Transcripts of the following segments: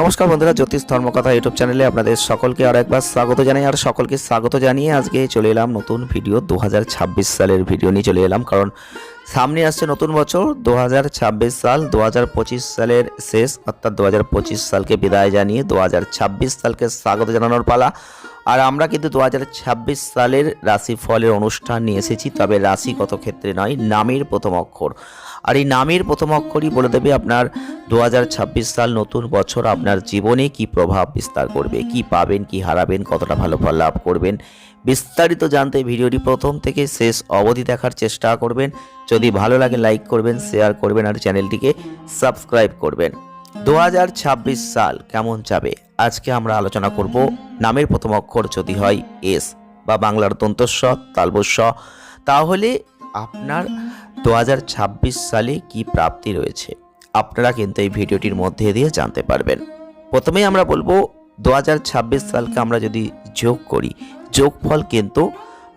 নমস্কার বন্ধুরা, জ্যোতিষ ধর্মকথা ইউটিউব চ্যানেলে আপনাদের সকলকে আর একবার স্বাগত জানাই। আর সকলকে স্বাগত জানিয়ে আজকে চলে এলাম নতুন ভিডিও, দু হাজার ছাব্বিশ সালের ভিডিও নিয়ে চলে এলাম। কারণ সামনে আসছে নতুন বছর দু হাজার ছাব্বিশ সাল, দু হাজার পঁচিশ সালের শেষ, অর্থাৎ দু হাজার পঁচিশ সালকে বিদায় জানিয়ে দু হাজার ছাব্বিশ সালকে স্বাগত জানানোর পালা। আর আমরা কিন্তু দু হাজার ছাব্বিশ সালের রাশিফলের অনুষ্ঠান নিয়ে এসেছি, তবে রাশিগত ক্ষেত্রে নয়, নামের প্রথম অক্ষর। আর এই নামের প্রথম অক্ষরই বলে দেবে আপনার দু হাজার ছাব্বিশ সাল নতুন বছর, আপনার জীবনে কি প্রভাব বিস্তার করবে, কি পাবেন, কি হারাবেন, কতটা ভালো ফল লাভ করবেন বিস্তারিত জানতে ভিডিওটি প্রথম থেকে শেষ অবধি দেখার চেষ্টা করবেন। যদি ভালো লাগে, লাইক করবেন, শেয়ার করবেন আর চ্যানেলটিকে সাবস্ক্রাইব করবেন। দু হাজার ছাব্বিশ সাল কেমন যাবে? আজকে আমরা আলোচনা করব নামের প্রথম অক্ষর যদি হয় এস বা বাংলার দন্তস্ব তালবস্ব তাহলে আপনার দু হাজার ছাব্বিশ সালে কি প্রাপ্তি রয়েছে? আপনারা কিন্তু এই ভিডিওটির মধ্যে দিয়ে জানতে পারবেন। প্রথমেই আমরা বলব দু হাজার ছাব্বিশ সালকে আমরা যদি যোগ করি, যোগফল কিন্তু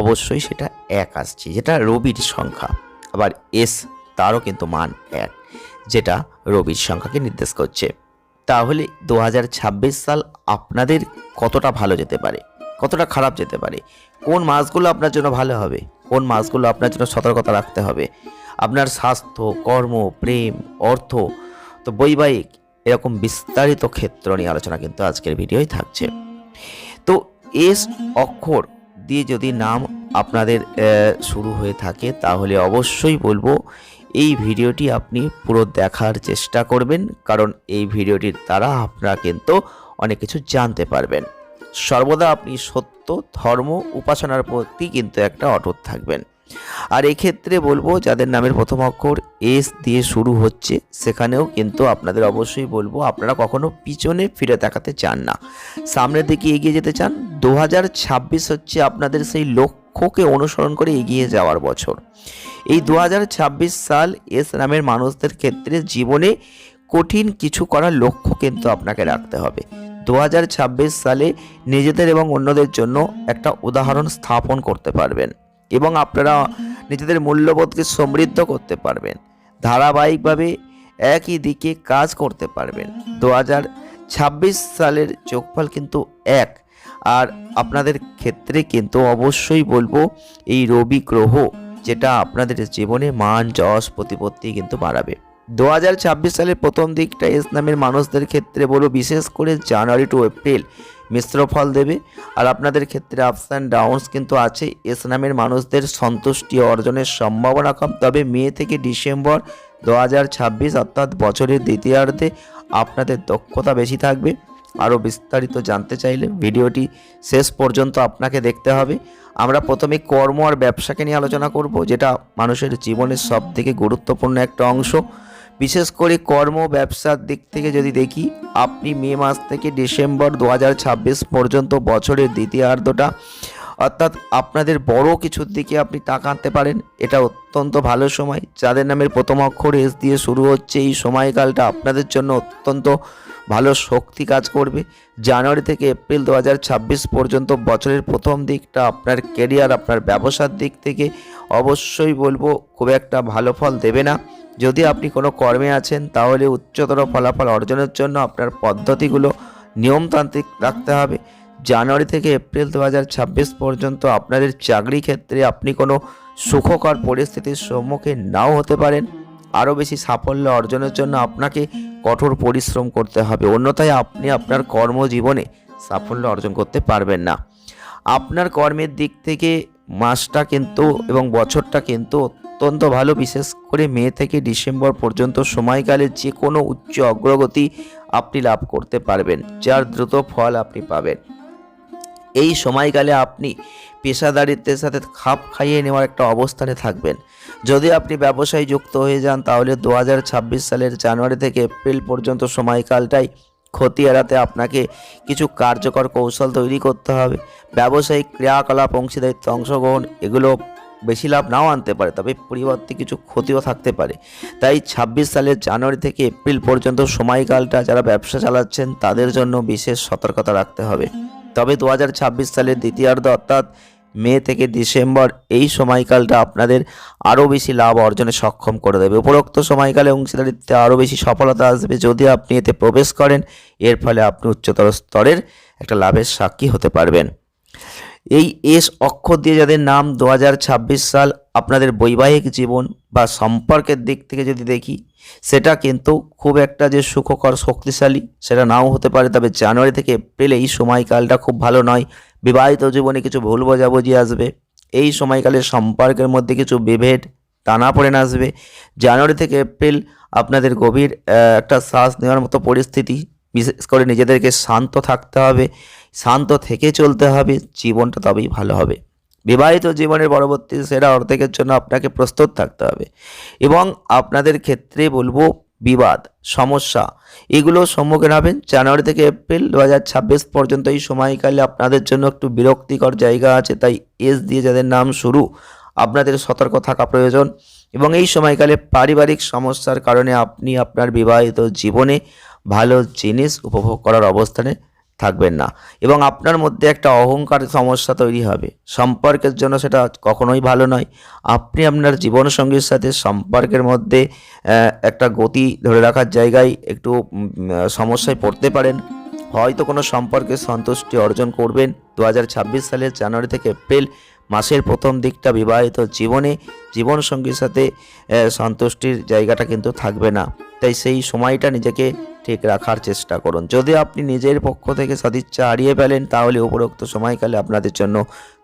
অবশ্যই সেটা এক আসছে, যেটা রবির সংখ্যা। আবার এস তারও কিন্তু মান এক, যেটা রবির সংখ্যাকে নির্দেশ করছে। তাহলে দু হাজার ছাব্বিশ সাল আপনাদের কতটা ভালো যেতে পারে, কতটা খারাপ যেতে পারে? কোন মাসগুলো আপনার জন্য ভালো হবে? কোন মাসগুলো আপনার জন্য সতর্কতা রাখতে হবে? আপনার স্বাস্থ্য, কর্ম, প্রেম, অর্থ, তো বৈবাহিক এরকম বিস্তারিত ক্ষেত্র নিয়ে আলোচনা কিন্তু আজকের ভিডিওই থাকছে। তো এস অক্ষর দিয়ে যদি নাম আপনাদের শুরু হয়ে থাকে, তাহলে অবশ্যই বলব এই ভিডিওটি আপনি পুরো দেখার চেষ্টা করবেন, কারণ এই ভিডিওটির দ্বারা আপনারা কিন্তু অনেক কিছু জানতে পারবেন। সর্বদা আপনি সত্য, ধর্ম, উপাসনার প্রতি কিন্তু একটা অটুট থাকবেন। আর এক্ষেত্রে বলব, যাদের নামের প্রথম অক্ষর এস দিয়ে শুরু হচ্ছে, সেখানেও কিন্তু আপনাদের অবশ্যই বলব, আপনারা কখনো পিছনে ফিরে তাকাতে চান না। সামনের দিকে এগিয়ে যেতে চান, দু হাজার ছাব্বিশ হচ্ছে আপনাদের সেই লক্ষ্যকে অনুসরণ করে এগিয়ে যাওয়ার বছর। এই দু হাজার ছাব্বিশ সাল এস নামের মানুষদের ক্ষেত্রে জীবনে কঠিন কিছু করার লক্ষ্য কিন্তু আপনাকে রাখতে হবে। দু হাজার ছাব্বিশ সালে নিজেদের এবং অন্যদের জন্য একটা উদাহরণ স্থাপন করতে পারবেন। এবং আপনারা নিজেদের মূল্যবোধকে সমৃদ্ধ করতে পারবেন। ধারাবাহিকভাবে একই দিকে কাজ করতে পারবেন। দু হাজার ছাব্বিশ সালের যোগফল কিন্তু এক। আর আপনাদের ক্ষেত্রে কিন্তু অবশ্যই বলব, এই রবি গ্রহ যেটা আপনাদের জীবনে মান, যশ, প্রতিপত্তি কিন্তু বাড়াবে। দু হাজার ছাব্বিশ সালের প্রথম দিকটা এস নামের মানুষদের ক্ষেত্রে বলব, বিশেষ করে জানুয়ারি টু এপ্রিল মিশ্র ফল দেবে। আর আপনাদের ক্ষেত্রে আপস অ্যান্ড ডাউনস কিন্তু আছে। এস নামের মানুষদের সন্তুষ্টি অর্জনের সম্ভাবনা কম। তবে মে থেকে ডিসেম্বর দু হাজার ছাব্বিশ অর্থাৎ বছরের দ্বিতীয়ার্ধে আপনাদের দক্ষতা বেশি থাকবে। আরও বিস্তারিত জানতে চাইলে ভিডিওটি শেষ পর্যন্ত আপনাকে দেখতে হবে। আমরা প্রথমে কর্ম আর ব্যবসাকে নিয়ে আলোচনা করব, যেটা মানুষের জীবনের সব থেকে গুরুত্বপূর্ণ একটা অংশ। বিশেষ করে কর্ম ব্যবসার দিক থেকে যদি দেখি, আপনি মে মাস থেকে ডিসেম্বর দু হাজার ছাব্বিশ পর্যন্ত বছরের দ্বিতীয়ার্ধটা, অর্থাৎ আপনাদের বড় কিছুর দিকে আপনি তাকাতে পারেন। এটা অত্যন্ত ভালো সময়। যাদের নামের প্রথম অক্ষর এস দিয়ে শুরু হচ্ছে, এই সময়কালটা আপনাদের জন্য অত্যন্ত ভালো শক্তি কাজ করবে। জানুয়ারি থেকে এপ্রিল দু হাজার ছাব্বিশ পর্যন্ত বছরের প্রথম দিকটা আপনার কেরিয়ার আপনার ব্যবসার দিক থেকে অবশ্যই বলব খুব একটা ভালো ফল দেবে না। যদি আপনি কোনো কর্মে আছেন, তাহলে উচ্চতর ফলাফল অর্জনের জন্য আপনার পদ্ধতিগুলো নিয়মতান্ত্রিক রাখতে হবে। জানুয়ারি থেকে এপ্রিল দু হাজার ছাব্বিশ পর্যন্ত আপনাদের চাকরি ক্ষেত্রে আপনি কোনো সুখকর পরিস্থিতির সম্মুখীন নাও হতে পারেন। আরও বেশি সাফল্য অর্জনের জন্য আপনাকে কঠোর পরিশ্রম করতে হবে। অন্যথায় আপনি আপনার কর্মজীবনে সাফল্য অর্জন করতে পারবেন না। আপনার কর্মের দিক থেকে মাসটা কিন্তু এবং বছরটা কিন্তু অত্যন্ত ভালো। বিশেষ করে মে থেকে ডিসেম্বর পর্যন্ত সময়কালে যে কোনো উচ্চ অগ্রগতি আপনি লাভ করতে পারবেন, যার দ্রুত ফল আপনি পাবেন। এই সময়কালে আপনি পেশাদারিত্বের সাথে খাপ খাইয়ে নেওয়ার একটা অবস্থানে থাকবেন। যদি আপনি ব্যবসায় যুক্ত হয়ে যান, তাহলে দু হাজার ছাব্বিশ সালের জানুয়ারি থেকে এপ্রিল পর্যন্ত সময়কালটাই ক্ষতি এড়াতে আপনাকে কিছু কার্যকর কৌশল তৈরি করতে হবে। ব্যবসায়িক ক্রিয়াকলাপ অংশীদারিত্ব অংশগ্রহণ, এগুলো বেশি লাভ নাও আনতে পারে, তবে পরিবর্তে কিছু ক্ষতিও থাকতে পারে। তাই ২৬ সালের জানুয়ারি থেকে এপ্রিল পর্যন্ত সময়কালটা যারা ব্যবসা চালাচ্ছেন, তাদের জন্য বিশেষ সতর্কতা রাখতে হবে। তবে দু হাজার ছাব্বিশ সালের দ্বিতীয়ার্ধ অর্থাৎ মে থেকে ডিসেম্বর এই সময়কালটা আপনাদের আরও বেশি লাভ অর্জনে সক্ষম করে দেবে। উপরোক্ত সময়কালে অংশীদারিত্বে আরও বেশি সফলতা আসবে যদি আপনি এতে প্রবেশ করেন, এর ফলে আপনি উচ্চতর স্তরের একটা লাভের সাক্ষী হতে পারবেন। এই এস অক্ষর দিয়ে যাদের নাম দু হাজার ছাব্বিশ সাল আপনাদের বৈবাহিক জীবন বা সম্পর্কের দিক থেকে যদি দেখি, সেটা কিন্তু খুব একটা যে সুখকর, শক্তিশালী, সেটা নাও হতে পারে। তবে জানুয়ারি থেকে এপ্রিল এই সময়কালটা খুব ভালো নয়। বিবাহিত জীবনে কিছু ভুল বোঝাবুঝি আসবে। এই সময়কালে সম্পর্কের মধ্যে কিছু বিভেদ টানাপোড়েন আসবে। জানুয়ারি থেকে এপ্রিল আপনাদের গভীর একটা শ্বাস নেওয়ার মতো পরিস্থিতি বিশেষ করে নিজেদেরকে শান্ত থাকতে হবে, শান্ত থেকে চলতে হবে, জীবনটা তবেই ভালো হবে। বিবাহিত জীবনের পরবর্তী সেরা অর্ধেকের জন্য আপনাকে প্রস্তুত থাকতে হবে এবং আপনাদের ক্ষেত্রে বলব বিবাদ, সমস্যা, এগুলো সম্মুখীন হবেন। জানুয়ারি থেকে এপ্রিল দু হাজার ছাব্বিশ পর্যন্ত এই সময়কালে আপনাদের জন্য একটু বিরক্তিকর জায়গা আছে, তাই এস দিয়ে যাদের নাম শুরু, আপনাদের সতর্ক থাকা প্রয়োজন। এবং এই সময়কালে পারিবারিক সমস্যার কারণে আপনি আপনার বিবাহিত জীবনে ভালো জিনিস উপভোগ করার অবস্থানে থাকবেন না। এবং আপনার মধ্যে একটা অহংকার সমস্যা তৈরি হবে। সম্পর্কের জন্য সেটা কখনোই ভালো নয়। আপনি আপনার জীবনসঙ্গীর সাথে সম্পর্কের মধ্যে একটা গতি ধরে রাখার জায়গায় একটু সমস্যায় পড়তে পারেন। হয়তো কোনো সম্পর্কে সন্তুষ্টি অর্জন করবেন। দু হাজার ছাব্বিশ সালের জানুয়ারি থেকে এপ্রিল মাসের প্রথম দিকটা বিবাহিত জীবনে জীবনসঙ্গীর সাথে সন্তুষ্টির জায়গাটা কিন্তু থাকবে না। তাই সেই সময়টা নিজেকে ঠিক রাখার চেষ্টা করুন। যদি আপনি নিজের পক্ষ থেকে সদিচ্ছা হারিয়ে ফেলেন, তাহলে উপরোক্ত সময়কালে আপনাদের জন্য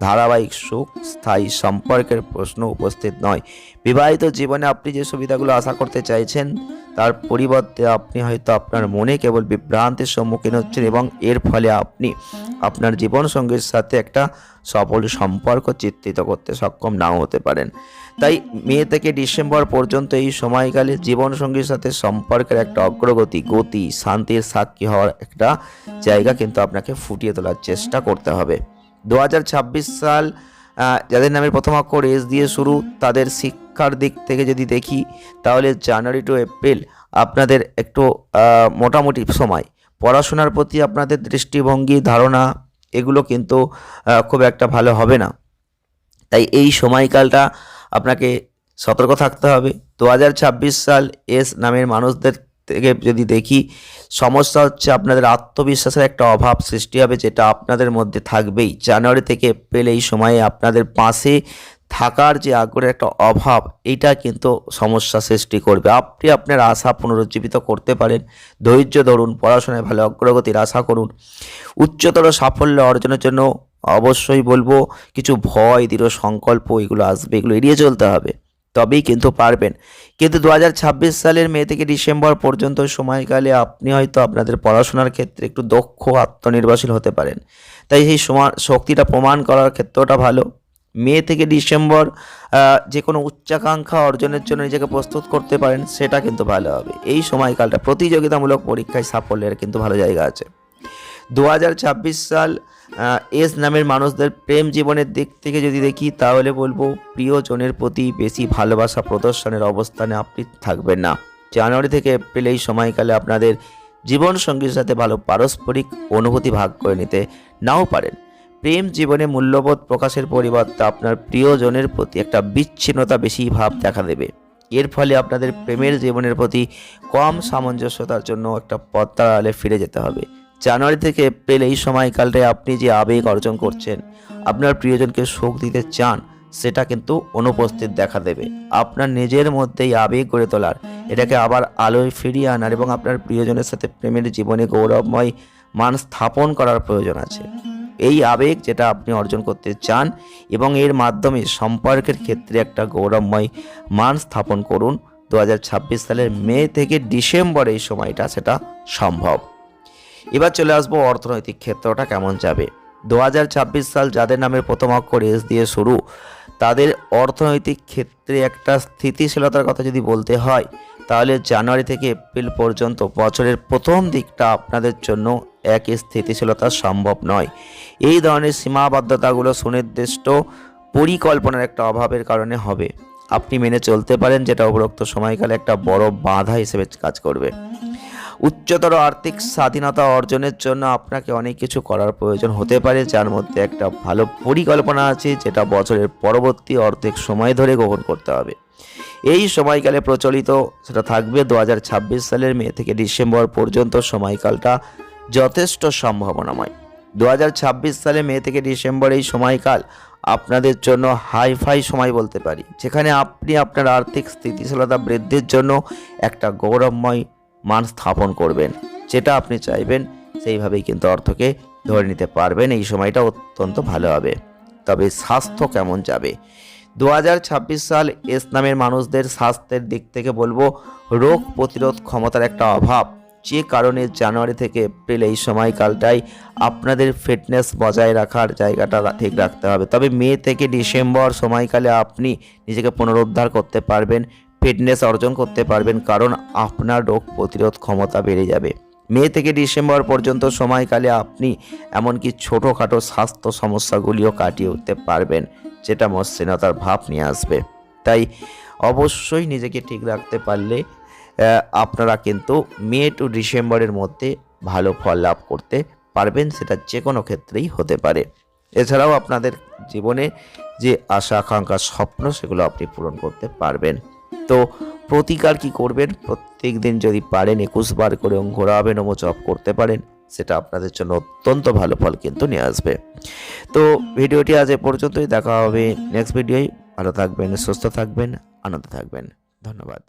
ধারাবাহিক সুখ, স্থায়ী সম্পর্কের প্রশ্ন উপস্থিত নয়। বিবাহিত জীবনে আপনি যে সুবিধাগুলো আশা করতে চাইছেন, তার পরিবর্তে আপনি হয়তো আপনার মনে কেবল বিভ্রান্তির সম্মুখীন হচ্ছেন এবং এর ফলে আপনি আপনার জীবনসঙ্গীর সাথে একটা সফল সম্পর্ক চিত্রিত করতে সক্ষম নাও হতে পারেন। তাই মে থেকে ডিসেম্বর পর্যন্ত এই সময়কালে জীবনসঙ্গীর সাথে সম্পর্কের একটা অগ্রগতি, গতি, শান্তির সাক্ষী হওয়ার একটা জায়গা কিন্তু আপনাকে ফুটিয়ে তোলার চেষ্টা করতে হবে। দু হাজার ছাব্বিশ সাল যাদের নামের প্রথম অক্ষর এস দিয়ে শুরু, তাদের শিক্ষার দিক থেকে যদি দেখি, তাহলে জানুয়ারি টু এপ্রিল আপনাদের একটু মোটামুটি সময়। পড়াশোনার প্রতি আপনাদের দৃষ্টিভঙ্গি, ধারণা, এগুলো কিন্তু খুব একটা ভালো হবে না। তাই এই সময়কালটা আপনাকে সতর্ক থাকতে হবে। দু হাজার ছাব্বিশ সাল এস নামের মানুষদের থেকে যদি দেখি, সমস্যা হচ্ছে আপনাদের আত্মবিশ্বাসের একটা অভাব সৃষ্টি হবে যেটা আপনাদের মধ্যে থাকবেই। জানুয়ারি থেকে এপ্রিল এই সময়ে আপনাদের পাশে থাকার যে আগ্রহের একটা অভাব, এটা কিন্তু সমস্যা সৃষ্টি করবে। আপনি আপনার আশা পুনরুজ্জীবিত করতে পারেন। ধৈর্য ধরুন, পড়াশোনায় ভালো অগ্রগতির আশা করুন। উচ্চতর সাফল্য অর্জনের জন্য অবশ্যই বলব, কিছু ভয়, দৃঢ় সংকল্প এগুলো আসবে, এগুলো এড়িয়ে চলতে হবে। তবেই কিন্তু পারবেন। কিন্তু দু হাজার ছাব্বিশ সালের মে থেকে ডিসেম্বর পর্যন্ত সময়কালে আপনি হয়তো আপনাদের পড়াশোনার ক্ষেত্রে একটু দক্ষ, আত্মনির্ভরশীল হতে পারেন। তাই সেই শক্তিটা প্রমাণ করার ক্ষেত্রটা ভালো। মে থেকে ডিসেম্বর যে কোনো উচ্চাকাঙ্ক্ষা অর্জনের জন্য নিজেকে প্রস্তুত করতে পারেন, সেটা কিন্তু ভালো হবে। এই সময়কালটা প্রতিযোগিতামূলক পরীক্ষায় সাফল্যের কিন্তু ভালো জায়গা আছে। দু হাজার ছাব্বিশ সাল এস নামের মানুষদের প্রেম জীবনের দিক থেকে যদি দেখি, তাহলে বলব প্রিয়জনের প্রতি বেশি ভালোবাসা প্রদর্শনের অবস্থানে আপনি থাকবেন না। জানুয়ারি থেকে এপ্রিল এই সময়কালে আপনাদের জীবন সঙ্গীর সাথে ভালো পারস্পরিক অনুভূতি ভাগ করে নিতে নাও পারেন। প্রেম জীবনে মূল্যবোধ প্রকাশের পরিবর্তে আপনার প্রিয়জনের প্রতি একটা বিচ্ছিন্নতা বেশি ভাব দেখা দেবে। এর ফলে আপনাদের প্রেমের জীবনের প্রতি কম সামঞ্জস্যতার জন্য একটা পদ্মার আলে ফিরে যেতে হবে। জানুয়ারি থেকে এপ্রিল এই সময়কালটায় আপনি যে আবেগ অর্জন করছেন, আপনার প্রিয়জনকে সুখ দিতে চান, সেটা কিন্তু অনুপস্থিত দেখা দেবে। আপনার নিজের মধ্যেই আবেগ গড়ে তোলার, এটাকে আবার আলোয় ফিরিয়ে আনার এবং আপনার প্রিয়জনের সাথে প্রেমের জীবনে গৌরবময় মান স্থাপন করার প্রয়োজন আছে। এই আবেগ যেটা আপনি অর্জন করতে চান এবং এর মাধ্যমে সম্পর্কের ক্ষেত্রে একটা গৌরবময় মান স্থাপন করুন। দু হাজার ছাব্বিশ সালের মে থেকে ডিসেম্বর এই সময়টা সেটা সম্ভব। এবার চলে আসব অর্থনৈতিক ক্ষেত্রটা কেমন যাবে? দু হাজার ছাব্বিশ সাল যাদের নামের প্রথম অক্ষর এস দিয়ে শুরু, তাদের অর্থনৈতিক ক্ষেত্রে একটা স্থিতিশীলতার কথা যদি বলতে হয়, তাহলে জানুয়ারি থেকে এপ্রিল পর্যন্ত বছরের প্রথম দিকটা আপনাদের জন্য এক স্থিতিশীলতা সম্ভব নয়। এই ধরনের সীমাবদ্ধতাগুলো সুনির্দিষ্ট পরিকল্পনার একটা অভাবের কারণে হবে। আপনি মেনে চলতে পারেন যেটা উপরোক্ত সময়কালে একটা বড় বাধা হিসেবে কাজ করবে। উচ্চতর আর্থিক স্বাধীনতা অর্জনের জন্য আপনাকে অনেক কিছু করার প্রয়োজন হতে পারে, যার মধ্যে একটা ভালো পরিকল্পনা আছে, যেটা বছরের পরবর্তী অর্ধেক সময় ধরে গ্রহণ করতে হবে। এই সময়কালে প্রচলিত সেটা থাকবে দু হাজার ছাব্বিশ সালের মে থেকে ডিসেম্বর পর্যন্ত সময়কালটা যথেষ্ট সম্ভাবনাময়। দু হাজার ছাব্বিশ সালে মে থেকে ডিসেম্বর এই সময়কাল আপনাদের জন্য হাইফাই সময় বলতে পারি, যেখানে আপনি আপনার আর্থিক স্থিতিশীলতা বৃদ্ধির জন্য একটা গৌরবময় মান স্থাপন করবেন। যেটা আপনি চাইবেন, সেইভাবেই কিন্তু অর্থকে ধরে নিতে পারবেন। এই সময়টা অত্যন্ত ভালো হবে। তবে স্বাস্থ্য কেমন যাবে? দু হাজার ছাব্বিশ সাল এস নামের মানুষদের স্বাস্থ্যের দিক থেকে বলব, রোগ প্রতিরোধ ক্ষমতার একটা অভাব। যে কারণে জানুয়ারি থেকে এপ্রিল এই সময়কালটাই আপনাদের ফিটনেস বজায় রাখার জায়গাটা ঠিক রাখতে হবে। তবে মে থেকে ডিসেম্বর সময়কালে আপনি নিজেকে পুনরুদ্ধার করতে পারবেন। ফিটনেস অর্জন করতে পারবেন, কারণ আপনার রোগ প্রতিরোধ ক্ষমতা বেড়ে যাবে। মে থেকে ডিসেম্বর পর্যন্ত সময়কালে আপনি এমনকি ছোটোখাটো স্বাস্থ্য সমস্যাগুলিও কাটিয়ে উঠতে পারবেন, যেটা মসৃণতার ভাব নিয়ে আসবে। তাই অবশ্যই নিজেকে ঠিক রাখতে পারলে আপনারা কিন্তু মে টু ডিসেম্বরের মধ্যে ভালো ফল লাভ করতে পারবেন, সেটা যে কোনো ক্ষেত্রেই হতে পারে। এছাড়াও আপনাদের জীবনে যে আশা আকাঙ্ক্ষা স্বপ্ন, সেগুলো আপনি পূরণ করতে পারবেন। তো প্রতিকার কি করবেন? প্রত্যেক দিন যদি পারেন একুশ বার করে ঘোরাবে, নমো জপ করতে পারেন, সেটা আপনাদের জন্য অত্যন্ত ভালো ফল কিন্তু নিয়ে আসবে। তো ভিডিওটি আজ এ পর্যন্তই, দেখা হবে নেক্সট ভিডিওয়। ভালো থাকবেন, সুস্থ থাকবেন, আনন্দ থাকবেন। ধন্যবাদ।